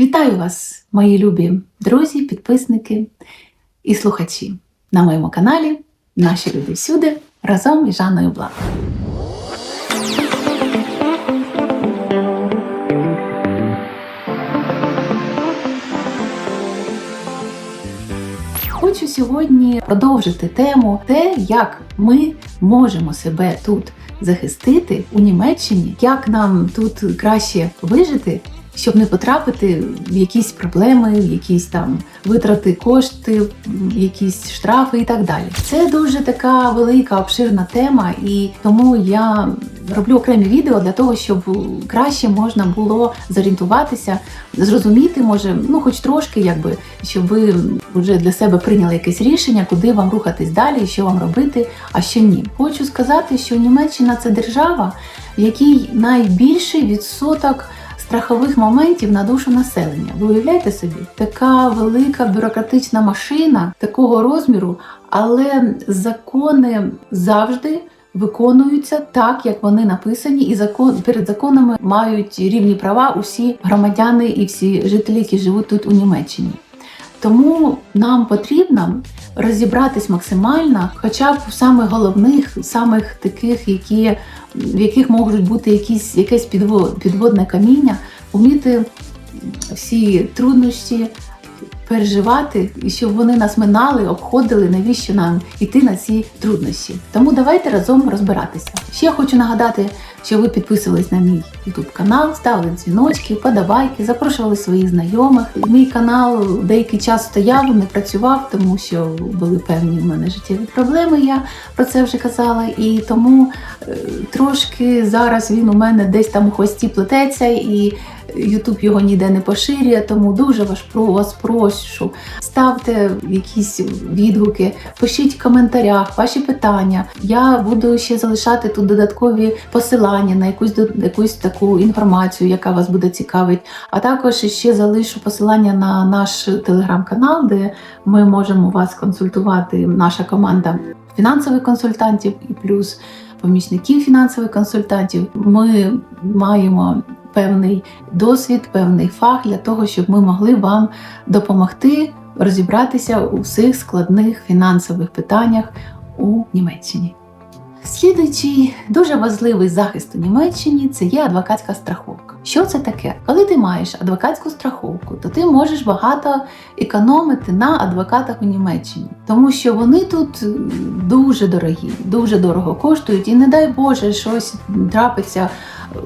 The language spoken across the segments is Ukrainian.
Вітаю вас, мої любі друзі, підписники і слухачі на моєму каналі Наші люди всюди разом із Жанною Блак. Хочу сьогодні продовжити тему те, як ми можемо себе тут захистити у Німеччині, як нам тут краще вижити, щоб не потрапити в якісь проблеми, в якісь там витрати кошти, якісь штрафи і так далі. Це дуже така велика обширна тема, і тому я роблю окремі відео для того, щоб краще можна було зорієнтуватися, зрозуміти, може, ну хоч трошки, якби щоб ви вже для себе прийняли якесь рішення, куди вам рухатись далі, що вам робити, а що ні. Хочу сказати, що Німеччина це держава, в якій найбільший відсоток страхових моментів на душу населення. Ви уявляєте собі, така велика бюрократична машина такого розміру, але закони завжди. Виконуються так, як вони написані, і закон перед законами мають рівні права усі громадяни і всі жителі, які живуть тут у Німеччині. Тому нам потрібно розібратись максимально, хоча б в самих головних, самих таких, які, в яких можуть бути якісь якесь підвод, підводне каміння, вміти всі труднощі переживати, і щоб вони нас минали, обходили, навіщо нам іти на ці труднощі. Тому давайте разом розбиратися. Ще хочу нагадати, що ви підписувались на мій YouTube канал, ставили дзвіночки, подобайки, запрошували своїх знайомих. Мій канал деякий час стояв, не працював, тому що були певні в мене життєві проблеми. Я про це вже казала. І тому е, трошки зараз він у мене десь там у хвості плететься і. Ютуб його ніде не поширює, тому дуже вас про вас прошу. Ставте якісь відгуки, пишіть в коментарях ваші питання. Я буду ще залишати тут додаткові посилання на якусь якусь таку інформацію, яка вас буде цікавить. А також ще залишу посилання на наш телеграм-канал, де ми можемо вас консультувати. Наша команда фінансових консультантів і плюс помічників фінансових консультантів. Ми маємо певний досвід, певний фах для того, щоб ми могли вам допомогти розібратися у всіх складних фінансових питаннях у Німеччині. Слідуючий дуже важливий захист у Німеччині це є адвокатська страховка. Що це таке? Коли ти маєш адвокатську страховку, то ти можеш багато економити на адвокатах у Німеччині, тому що вони тут дуже дорогі, дуже дорого коштують, і не дай Боже, щось трапиться е,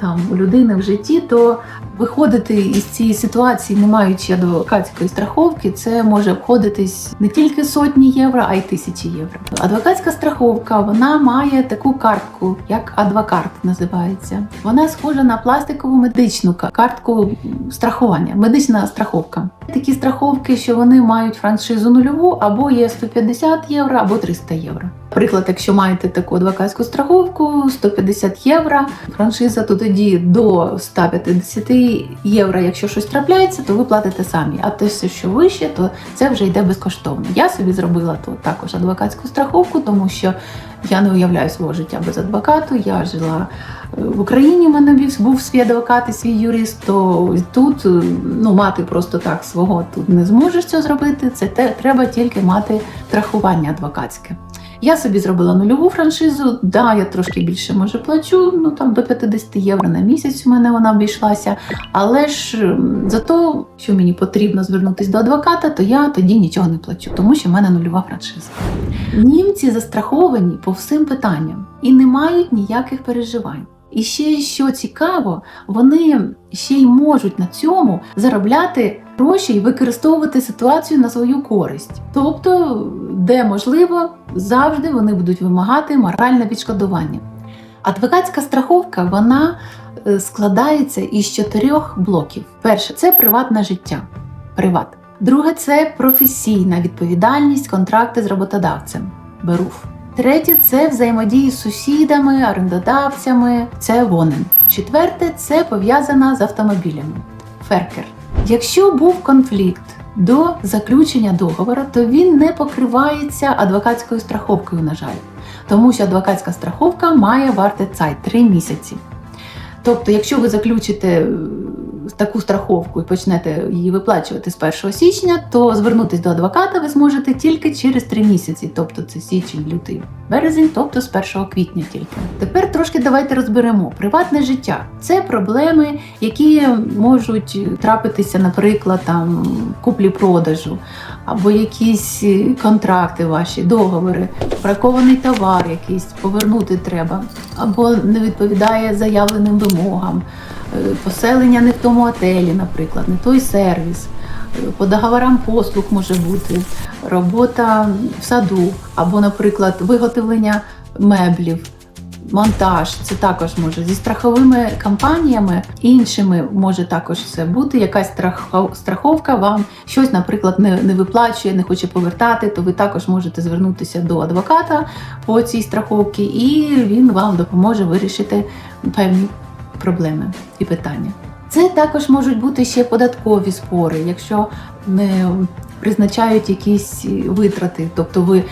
там у людини в житті, то виходити із цієї ситуації, не маючи адвокатської страховки, це може обходитись не тільки сотні євро, а й тисячі євро. Адвокатська страховка вона має таку картку, як адвокарт називається. Вона схожа на пластикову медичну картку страхування, медична страховка. Такі страховки, що вони мають франшизу нульову, або є 150 євро, або 300 євро. Наприклад, якщо маєте таку адвокатську страховку 150 євро, франшиза то тоді до 150 євро. Якщо щось трапляється, то ви платите самі. А те, що вище, то це вже йде безкоштовно. Я собі зробила то також адвокатську страховку, тому що я не уявляю свого життя без адвокату. Я жила е, в Україні. в мене був свій адвокат і свій юрист. То тут е, ну мати просто так свого тут не зможеш цього зробити. Це те треба тільки мати страхування адвокатське. Я собі зробила нульову франшизу. Да, я трошки більше може плачу, ну там до 50 євро на місяць у мене вона обійшлася. Але ж за те, що мені потрібно звернутися до адвоката, то я тоді нічого не плачу, тому що в мене нульова франшиза. Німці застраховані по всім питанням і не мають ніяких переживань. І ще що цікаво, вони ще й можуть на цьому заробляти гроші і використовувати ситуацію на свою користь. Тобто, де можливо, завжди вони будуть вимагати моральне відшкодування. Адвокатська страховка вона е, складається із чотирьох блоків. Перше це приватне життя. Приват. Друге це професійна відповідальність, контракти з роботодавцем. Беруф. Третє це взаємодії з сусідами, орендодавцями, це вонен. Четверте це пов'язано з автомобілями. Феркер. Якщо був конфлікт до заключення договору, то він не покривається адвокатською страховкою, на жаль, тому що адвокатська страховка має варте цай 3 місяці. Тобто, якщо ви заключите таку страховку і почнете її виплачувати з 1 січня, то звернутись до адвоката ви зможете тільки через 3 місяці, тобто це січень, лютий, березень, тобто з 1 квітня тільки. Тепер трошки давайте розберемо приватне життя. Це проблеми, які можуть трапитися, наприклад, там куплі-продажу, або якісь контракти ваші, договори, бракований товар якийсь повернути треба, або не відповідає заявленим вимогам, поселення не в тому отелі, наприклад, не той сервіс. По договорам послуг може бути робота в саду, або, наприклад, виготовлення меблів, монтаж. Це також може зі страховими компаніями, іншими може також це бути. Якась страхов- страховка вам щось, наприклад, не, не виплачує, не хоче повертати, то ви також можете звернутися до адвоката по цій страховці, і він вам допоможе вирішити певні проблеми і питання. Це також можуть бути ще податкові спори, якщо не призначають якісь витрати. Тобто, ви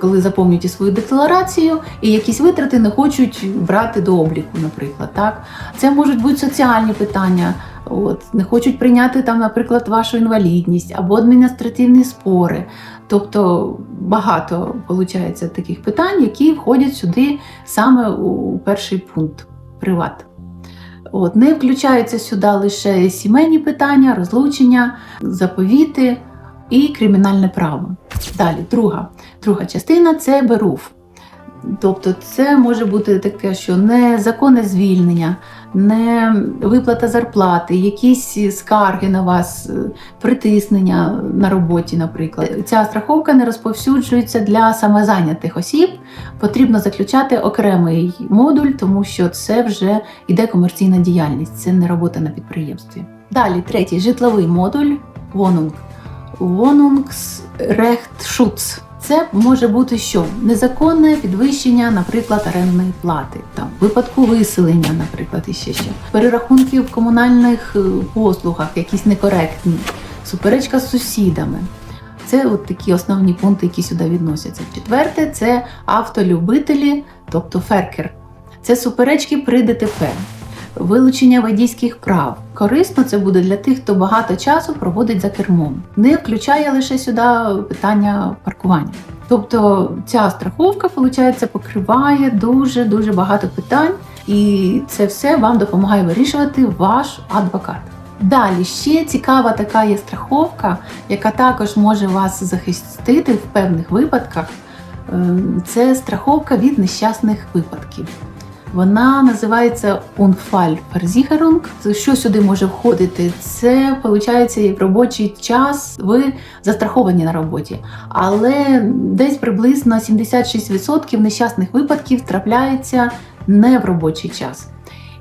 коли заповнюєте свою декларацію, і якісь витрати не хочуть брати до обліку, наприклад. Так? Це можуть бути соціальні питання. От, не хочуть прийняти там, наприклад, вашу інвалідність або адміністративні спори. Тобто багато виходить таких питань, які входять сюди саме у перший пункт приват. От, не включаються сюди лише сімейні питання, розлучення, заповіти і кримінальне право. Далі, друга, друга частина це берув. Тобто це може бути таке, що незаконне звільнення, не виплата зарплати, якісь скарги на вас, е, притиснення на роботі, наприклад. Ця страховка не розповсюджується для самозайнятих осіб. Потрібно заключати окремий модуль, тому що це вже йде комерційна діяльність, це не робота на підприємстві. Далі, третій житловий модуль Вонунг. Wohnungsrechtsschutz. Це може бути що? Незаконне підвищення, наприклад, орендної плати, там випадку виселення, наприклад, і ще що. Перерахунки в комунальних е, послугах, якісь некоректні, суперечка з сусідами. Це от такі основні пункти, які сюди відносяться. Четверте це автолюбителі, тобто феркер. Це суперечки при ДТП, вилучення водійських прав. Корисно це буде для тих, хто багато часу проводить за кермом. Не включає лише сюди питання паркування. Тобто ця страховка, виходить, покриває дуже дуже багато питань, і це все вам допомагає вирішувати ваш адвокат. Далі ще цікава така є страховка, яка також може вас захистити в певних випадках. Ем, Це страховка від нещасних випадків. Вона називається Unfallversicherung. Що сюди може входити? Це виходить робочий час. Ви застраховані на роботі, але десь приблизно 76% нещасних випадків трапляється не в робочий час.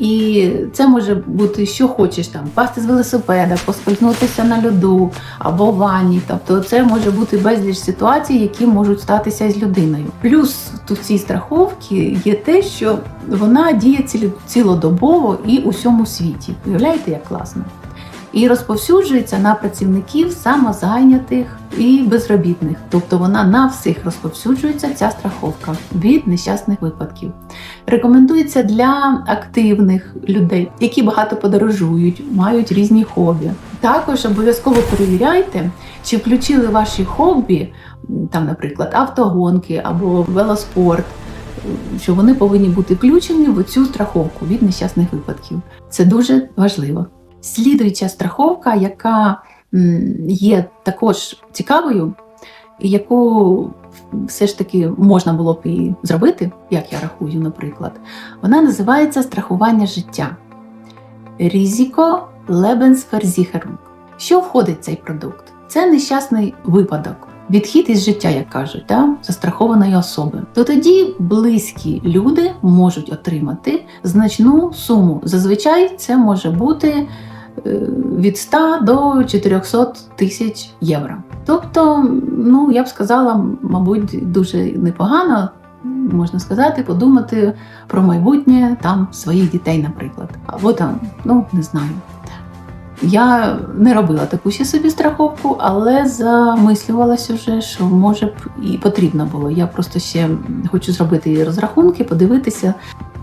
І це може бути що хочеш там, впасти з велосипеда, поскользнутися на льоду або в ванні. Тобто це може бути безліч ситуацій, які можуть статися з людиною. Плюс тут цій страховки є те, що вона діє цілодобово і у всьому світі. Уявляєте, як класно? І розповсюджується на працівників самозайнятих і безробітних. Тобто вона на всіх розповсюджується ця страховка від нещасних випадків рекомендується для активних людей, які багато подорожують, мають різні хобі. Також обов'язково перевіряйте, чи включили ваші хобі, там, наприклад, автогонки або велоспорт, що вони повинні бути включені в цю страховку від нещасних випадків. Це дуже важливо. Слідуюча страховка, яка є також цікавою, і яку все ж таки можна було б і зробити, як я рахую, наприклад, вона називається страхування життя. Різіко Lebensversicherung. Що входить в цей продукт? Це нещасний випадок, відхід із життя, як кажуть, да? застрахованої особи. То тоді близькі люди можуть отримати значну суму. Зазвичай це може бути від 100 до 400 тисяч євро. Тобто, ну я б сказала, мабуть, дуже непогано. Можна сказати, подумати про майбутнє там своїх дітей, наприклад. Або там, ну не знаю. Я не робила таку ще собі страховку, але замислювалася вже, що може б і потрібно було. Я просто ще хочу зробити її розрахунки, подивитися,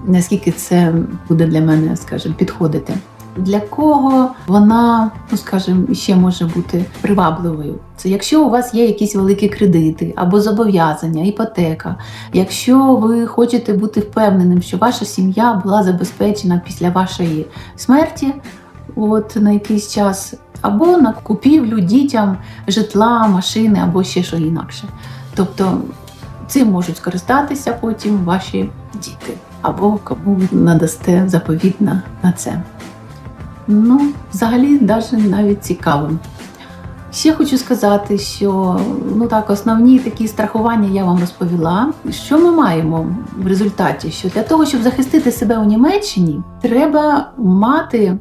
наскільки це буде для мене, скажімо, підходити. Для кого вона, ну скажімо, ще може бути привабливою? Це якщо у вас є якісь великі кредити або зобов'язання, іпотека, якщо ви хочете бути впевненим, що ваша сім'я була забезпечена після вашої смерті, от на якийсь час, або на купівлю дітям житла, машини або ще що інакше. Тобто цим можуть скористатися потім ваші діти, або кому надасте заповіт на, на це. Ну, взагалі, навіть навіть цікавим. Ще хочу сказати, що ну так, основні такі страхування я вам розповіла. Що ми маємо в результаті? Що для того, щоб захистити себе у Німеччині, треба мати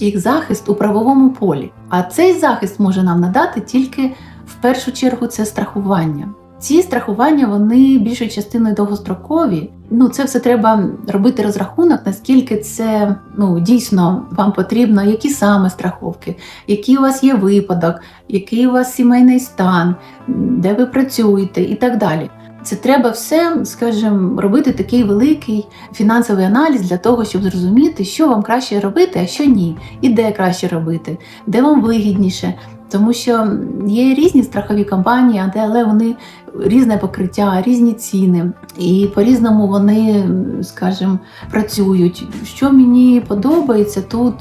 їх захист у правовому полі. А цей захист може нам надати тільки в першу чергу це страхування. Ці страхування вони більшою частиною довгострокові. Ну, це все треба робити розрахунок, наскільки це ну дійсно вам потрібно, які саме страховки, який у вас є випадок, який у вас сімейний стан, де ви працюєте і так далі. Це треба все, скажімо, робити такий великий фінансовий аналіз для того, щоб зрозуміти, що вам краще робити, а що ні, і де краще робити, де вам вигідніше. Тому що є різні страхові компанії, але- вони різне покриття, різні ціни, і по-різному вони, скажімо, працюють. Що мені подобається тут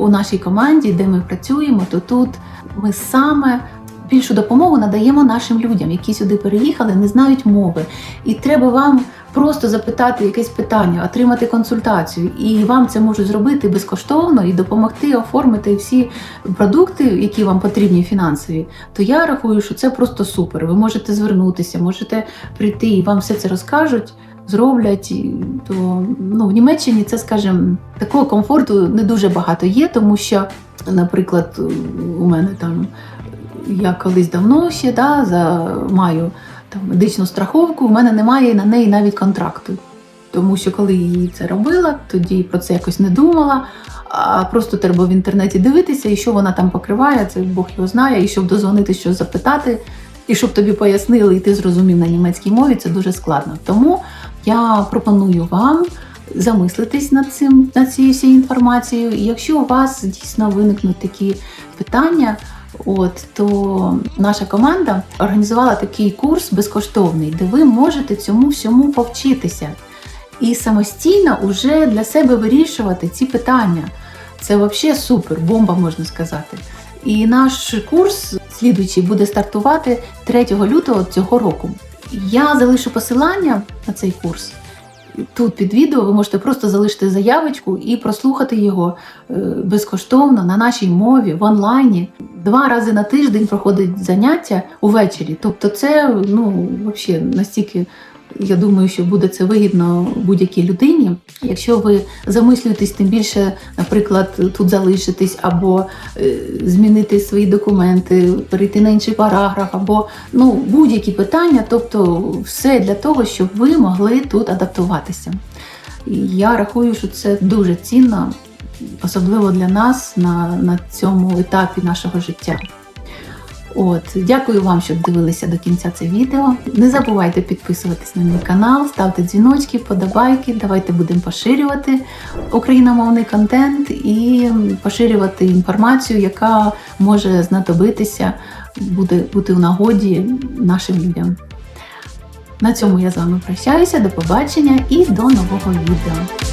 у нашій команді, де ми працюємо, то тут ми саме більшу допомогу надаємо нашим людям, які сюди переїхали, не знають мови. І треба вам просто запитати якесь питання, отримати консультацію, і вам це можуть зробити безкоштовно і допомогти оформити всі продукти, які вам потрібні фінансові. То я рахую, що це просто супер. Ви можете звернутися, можете прийти і вам все це розкажуть. Зроблять, то ну в Німеччині це, скажімо, такого комфорту не дуже багато є, тому що, наприклад, у мене там я колись давно ще да, за маю там медичну страховку, в мене немає на неї навіть контракту. Тому що коли її це робила, тоді про це якось не думала. А просто треба в інтернеті дивитися, і що вона там покриває, це Бог його знає, і щоб дозвонити, що запитати, і щоб тобі пояснили, і ти зрозумів на німецькій мові, це дуже складно. Тому я пропоную вам замислитись над цим, над цією всією інформацією. І якщо у вас дійсно виникнуть такі питання, От то наша команда організувала такий курс безкоштовний, де ви можете цьому всьому повчитися і самостійно уже для себе вирішувати ці питання. Це взагалі супер, бомба можна сказати. І наш курс слідуючий буде стартувати 3 лютого цього року. Я залишу посилання на цей курс. Тут під відео ви можете просто залишити заявочку і прослухати його е, безкоштовно на нашій мові в онлайні. Два рази на тиждень проходить заняття увечері. Тобто, це ну взагалі настільки. Я думаю, що буде це вигідно будь-якій людині. Якщо ви замислюєтесь, тим більше, наприклад, тут залишитись, або е, змінити свої документи, перейти на інший параграф, або ну будь-які питання, тобто все для того, щоб ви могли тут адаптуватися. Я рахую, що це дуже цінно, особливо для нас на, на цьому етапі нашого життя. От, дякую вам, що дивилися до кінця це відео. Не забувайте підписуватись на мій канал, ставте дзвіночки, подобайки. Давайте будемо поширювати україномовний контент і поширювати інформацію, яка може знадобитися, буде бути в нагоді нашим людям. На цьому я з вами прощаюся. До побачення і до нового відео.